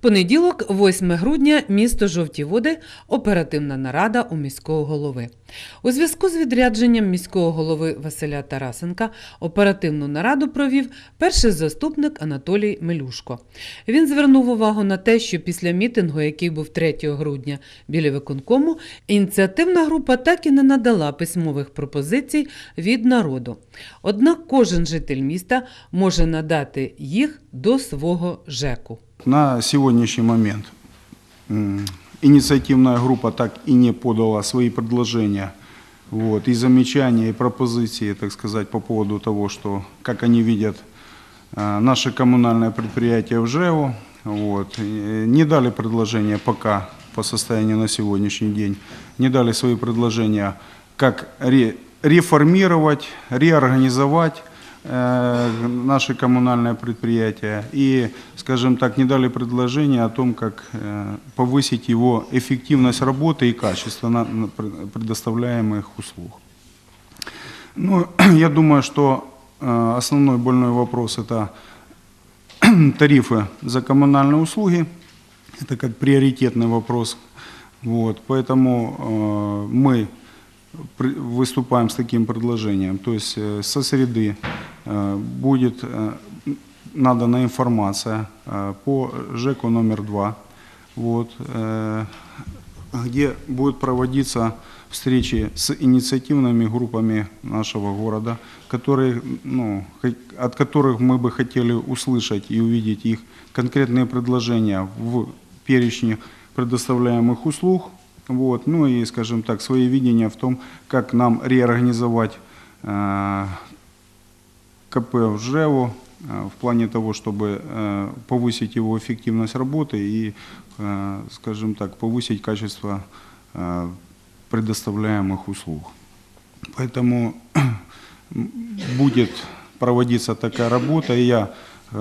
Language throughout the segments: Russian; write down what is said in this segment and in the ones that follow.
Понеділок, 8 грудня, місто Жовті Води, оперативна нарада у міського голови. У зв'язку з відрядженням міського голови Василя Тарасенка оперативну нараду провів перший заступник Анатолій Мелюшко. Він звернув увагу на те, що після мітингу, який був 3 грудня біля виконкому, ініціативна група так і не надала письмових пропозицій від народу. Однак кожен житель міста може надати їх до свого ЖЕКу. На сегодняшний момент инициативная группа так и не подала свои предложения вот, и замечания, и пропозиции, так сказать, по поводу того, что, как они видят э, наше коммунальное предприятие в ЖЭО. Вот. Не дали предложения пока по состоянию на сегодняшний день, не дали свои предложения, как ре- реформировать, реорганизовать наши коммунальные предприятия и, скажем так, не дали предложение о том, как э, повысить его эффективность работы и качество предоставляемых услуг. Ну, я думаю, что э, основной больной вопрос это тарифы за коммунальные услуги. Это как приоритетный вопрос. Вот, поэтому э, мы выступаем с таким предложением. То есть э, со среды э, будет э, надана информация э, по ЖЭКу номер два, вот, э, где будут проводиться встречи с инициативными группами нашего города, которые, ну, от которых мы бы хотели услышать и увидеть их конкретные предложения в перечне предоставляемых услуг, вот, ну и, скажем так, свои видения в том, как нам реорганизовать э, КП в ЖЭО э, в плане того, чтобы э, повысить его эффективность работы и, э, скажем так, повысить качество предоставляемых услуг. Поэтому будет проводиться такая работа, и я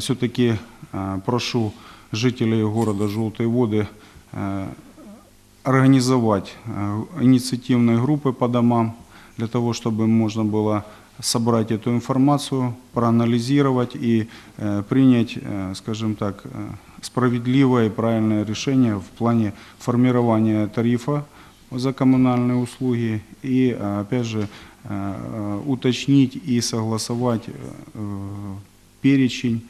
все-таки прошу жителей города Желтые Воды организовать инициативные группы по домам, для того, чтобы можно было собрать эту информацию, проанализировать и э, принять, э, скажем так, э, справедливое и правильное решение в плане формирования тарифа за коммунальные услуги и, опять же, уточнить и согласовать перечень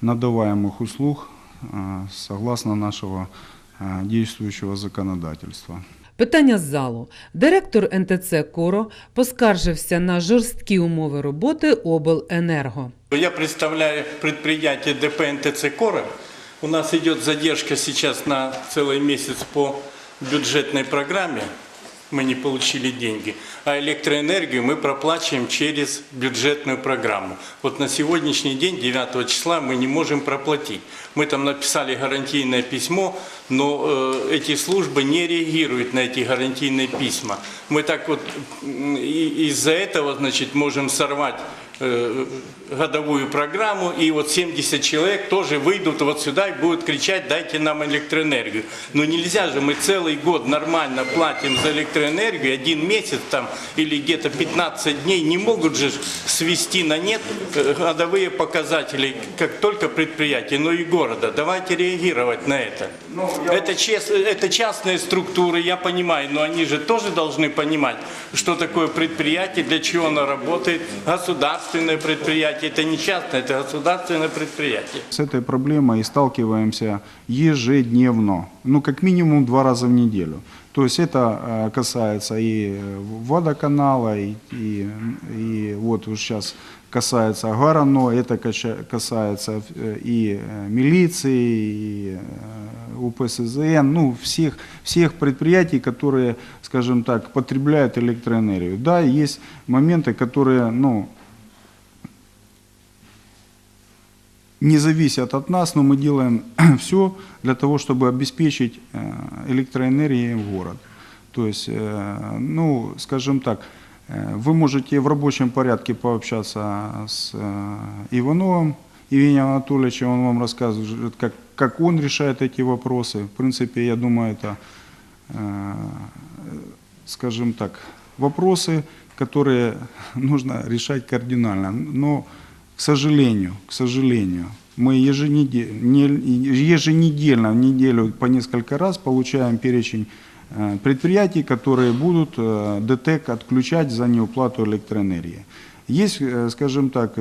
надаваемых услуг согласно нашего действующего законодательства. Питання з залу. Директор НТЦ Коро поскаржився на жорсткі умови роботи обленерго. Я представляю підприємство ДП НТЦ Коро. У нас йде задержка зараз на цілий місяць по бюджетній программе. Мы не получили деньги. А электроэнергию мы проплачиваем через бюджетную программу. Вот на сегодняшний день, 9 числа, мы не можем проплатить. Мы там написали гарантийное письмо, но э, эти службы не реагируют на эти гарантийные письма. Мы так вот из-за этого, значит, можем сорвать э, годовую программу, и вот 70 человек тоже выйдут вот сюда и будут кричать, дайте нам электроэнергию. Но нельзя же, мы целый год нормально платим за электроэнергию, один месяц там или где-то 15 дней не могут же свести на нет э, годовые показатели, как только предприятия, но и города. Давайте реагировать на это. Это, чест- это частные структуры, я понимаю, но они же тоже должны понимать, что такое предприятие, для чего оно работает. Государственное предприятие, это не частное, это государственное предприятие. С этой проблемой и сталкиваемся ежедневно, ну как минимум два раза в неделю. То есть это э, касается и э, водоканала, и, и, и вот уж сейчас касается Гарано, это кача- касается э, и милиции, и УПСЗН, ну всех, всех предприятий, которые, скажем так, потребляют электроэнергию. Да, есть моменты, которые, ну, не зависят от нас, но мы делаем все для того, чтобы обеспечить э, электроэнергией город. То есть, э, ну, скажем так, э, вы можете в рабочем порядке пообщаться с Ивановым Евгением Анатольевичем, он вам рассказывает, как, как он решает эти вопросы. В принципе, я думаю, это, скажем так, вопросы, которые нужно решать кардинально. Но, к сожалению, к сожалению, Мы еженеде- не- еженедельно, в неделю по несколько раз получаем перечень э, предприятий, которые будут э, ДТЭК отключать за неуплату электроэнергии. Есть, э, скажем так,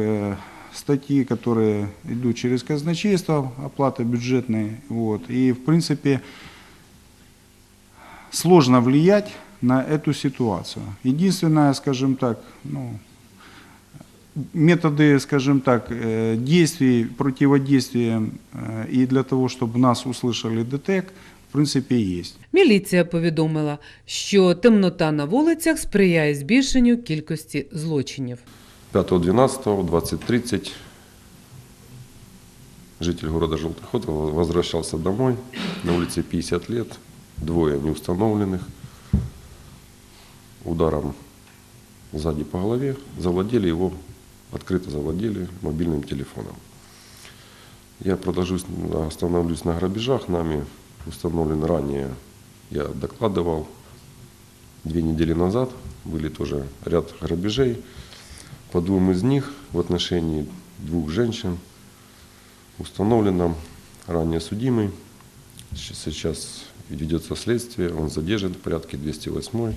статьи, которые идут через казначейство, оплата бюджетная, вот, и в принципе сложно влиять на эту ситуацию. Единственное, скажем так, ну, методы, скажем так, э, действий, противодействия э, и для того, чтобы нас услышали ДТЕК, в принципе, есть. Міліція повідомила, що темнота на вулицях сприяє збільшенню кількості злочинів. 5.12, 20.30 житель города Желтый Ход возвращался домой. На улице 50 лет, двое неустановленных. Ударом сзади по голове завладели его, открыто завладели мобильным телефоном. Я продолжусь, остановлюсь на грабежах. Нами установлен ранее, я докладывал, две недели назад были тоже ряд грабежей. По двум из них в отношении двух женщин установлено ранее судимый. Сейчас ведется следствие, он задержан в порядке 208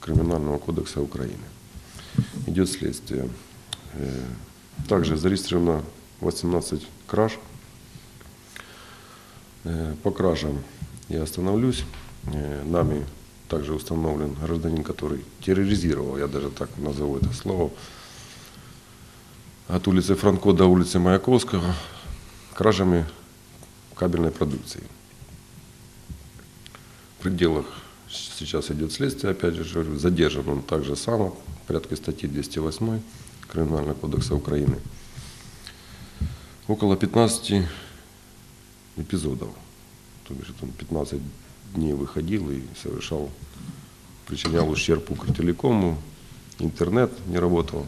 Криминального кодекса Украины. Идет следствие. Э, Также зарегистрировано 18 краж. Э, По кражам я остановлюсь. Э, Нами также установлен гражданин, который терроризировал, я даже так назову это слово, от улицы Франко до улицы Маяковского кражами кабельной продукции. В пределах сейчас идет следствие, опять же задержан он так же само, в порядке статьи 208 Криминального кодекса Украины. Около 15 эпизодов. То бишь он 15 дней выходил и совершал, причинял ущерб Укртелекому, интернет не работал.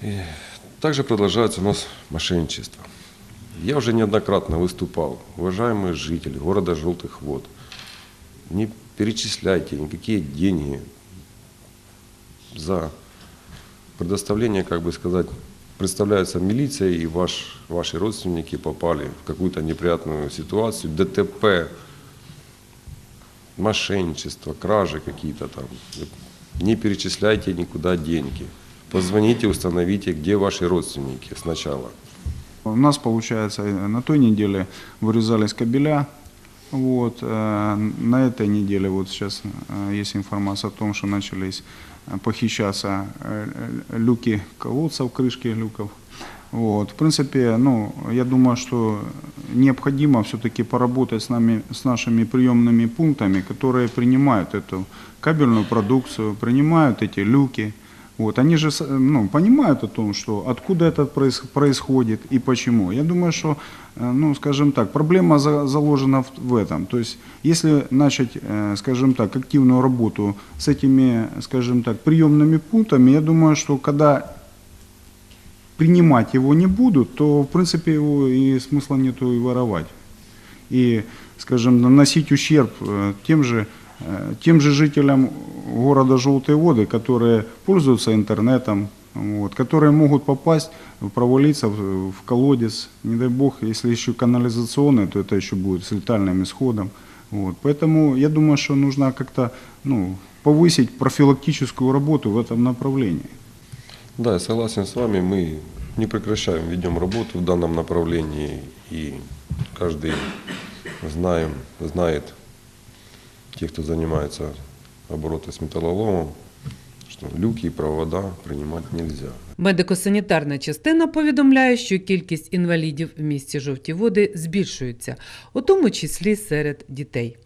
И также продолжается у нас мошенничество. Я уже неоднократно выступал, уважаемые жители города Желтых Вод, не перечисляйте никакие деньги за предоставление, как бы сказать, представляется милиция и ваш, ваши родственники попали в какую-то неприятную ситуацию, ДТП, мошенничество, кражи какие-то там. Не перечисляйте никуда деньги. Позвоните, установите, где ваши родственники сначала. У нас, получается, на той неделе вырезались кабеля. Вот. э, На этой неделе вот сейчас э, есть информация о том, что начались э, похищаться люки колодцев, крышки люков. Вот. В принципе, ну, я думаю, что необходимо все-таки поработать с, нами, с нашими приемными пунктами, которые принимают эту кабельную продукцию, принимают эти люки. Вот, они же ну, понимают о том, что откуда это проис- происходит и почему. Я думаю, что, э, ну, скажем так, проблема за- заложена в, этом. То есть, если начать, э, скажем так, активную работу с этими, скажем так, приемными пунктами, я думаю, что когда принимать его не будут, то, в принципе, его и смысла нету и воровать. И, скажем, наносить ущерб э, тем же, тем же жителям города Желтые Воды, которые пользуются интернетом, вот, которые могут попасть, провалиться в, в колодец, не дай бог, если еще канализационный, то это еще будет с летальным исходом. Вот. Поэтому я думаю, что нужно как-то ну, повысить профилактическую работу в этом направлении. Да, я согласен с вами. Мы не прекращаем, ведем работу в данном направлении. И каждый знаем, знает, те, кто занимается оборотом с металлоломом, что люки и провода принимать нельзя. Медико-санітарна частина повідомляє, що кількість інвалідів в місті Жовті Води збільшується, у тому числі серед дітей.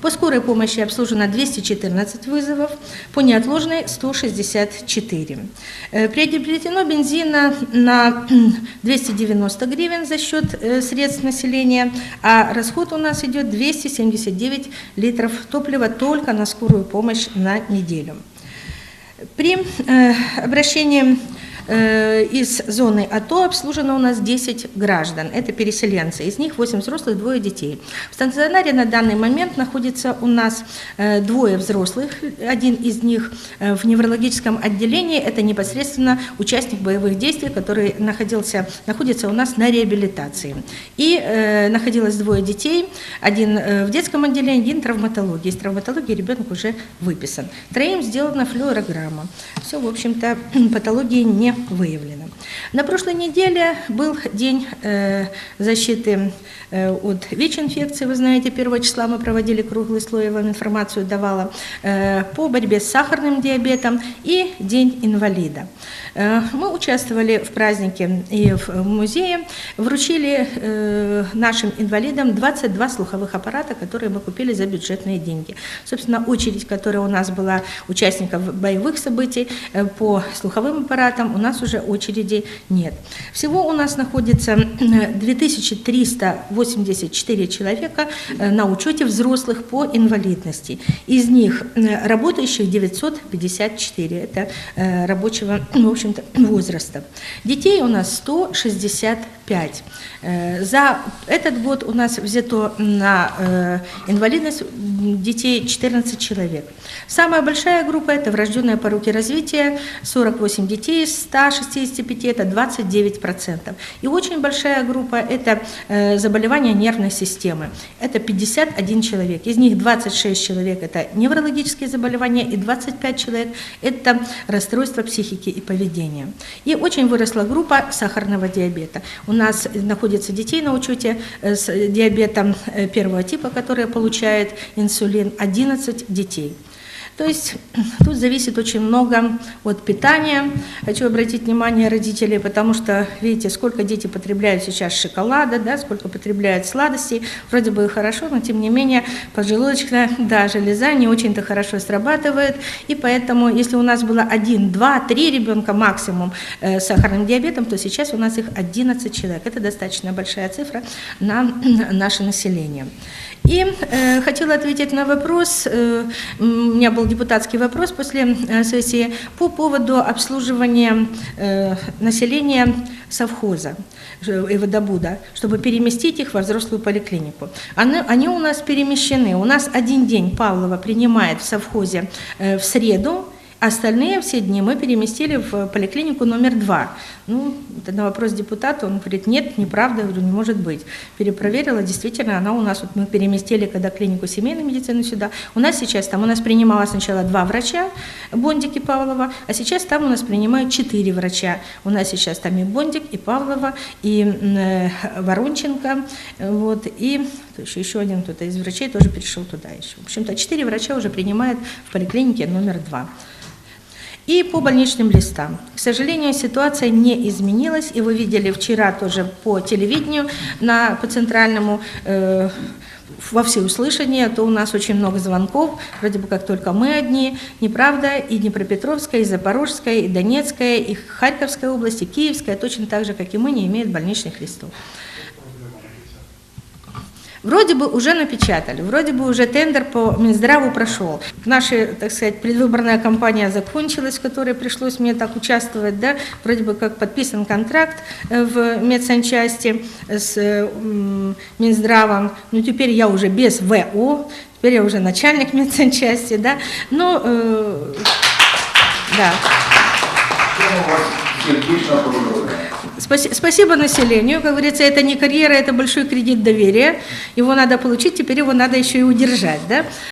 По скорой помощи обслужено 214 вызовов, по неотложной 164. Э, Приобретено бензина на 290 гривен за счет э, средств населения, а расход у нас идет 279 литров топлива только на скорую помощь на неделю. При э, обращении из зоны АТО обслужено у нас 10 граждан. Это переселенцы. Из них 8 взрослых, двое детей. В стационаре на данный момент находится у нас э, двое взрослых. Один из них э, в неврологическом отделении. Это непосредственно участник боевых действий, который находился, находится у нас на реабилитации. И э, находилось двое детей. Один э, в детском отделении, один в травматологии. Из травматологии ребенок уже выписан. Троим сделана флюорограмма. Все, в общем-то, патологии не выявлено. На прошлой неделе был день э, защиты э, от ВИЧ-инфекции. Вы знаете, 1 числа мы проводили круглый слой, я вам информацию давала, э, по борьбе с сахарным диабетом и День инвалида. Мы участвовали в празднике и в музее, вручили нашим инвалидам 22 слуховых аппарата, которые мы купили за бюджетные деньги. Собственно, очередь, которая у нас была участников боевых событий по слуховым аппаратам, у нас уже очереди области нет. Всего у нас находится 2384 э, человека э, на учете взрослых по инвалидности. Из них э, работающих 954, это рабочего, ну, в общем-то, возраста. Детей у нас 160 5. Э, за этот год у нас взято на э, инвалидность детей 14 человек. Самая большая группа – это врожденные пороки развития, 48 детей из 165, это 29%. И очень большая группа – это э, заболевания нервной системы, это 51 человек. Из них 26 человек – это неврологические заболевания, и 25 человек – это расстройство психики и поведения. И очень выросла группа сахарного диабета. У нас находится детей на учете э, с диабетом э, первого типа, которые получают инсулин, 11 детей. То есть тут зависит очень много от питания. Хочу обратить внимание родителей, потому что, видите, сколько дети потребляют сейчас шоколада, да, сколько потребляют сладостей. Вроде бы хорошо, но тем не менее поджелудочная да, железа не очень-то хорошо срабатывает. И поэтому, если у нас было один, два, три ребенка максимум э, с сахарным диабетом, то сейчас у нас их 11 человек. Это достаточно большая цифра на наше население. И э, хотела ответить на вопрос, э, у меня был депутатский вопрос после э, сессии по поводу обслуживания э, населения совхоза э, и водобуда, чтобы переместить их во взрослую поликлинику. Они, они у нас перемещены. У нас один день Павлова принимает в совхозе э, в среду, Остальные все дни мы переместили в поликлинику номер два. Ну, это на вопрос депутата, он говорит, нет, неправда, я говорю, не может быть. Перепроверила, действительно, она у нас, вот мы переместили, когда клинику семейной медицины сюда, у нас сейчас там, у нас принимала сначала два врача, Бондик и Павлова, а сейчас там у нас принимают четыре врача. У нас сейчас там и Бондик, и Павлова, и э, Воронченко, вот, и еще, еще один кто-то из врачей тоже перешел туда еще. В общем-то, четыре врача уже принимают в поликлинике номер два. И по больничным листам. К сожалению, ситуация не изменилась, и вы видели вчера тоже по телевидению, на, по центральному, э, во всеуслышание, то у нас очень много звонков, вроде бы как только мы одни, неправда, и Днепропетровская, и Запорожская, и Донецкая, и Харьковская область, и Киевская, точно так же, как и мы, не имеют больничных листов. Вроде бы уже напечатали, вроде бы уже тендер по Минздраву прошел. Наша, так сказать, предвыборная кампания закончилась, в которой пришлось мне так участвовать, да, вроде бы как подписан контракт э, в медсанчасти с э, Минздравом, ну теперь я уже без ВО, теперь я уже начальник медсанчасти, да, но, э, да. Спаси- Спасибо населению. Как говорится, это не карьера, это большой кредит доверия. Его надо получить, теперь его надо еще и удержать. Да?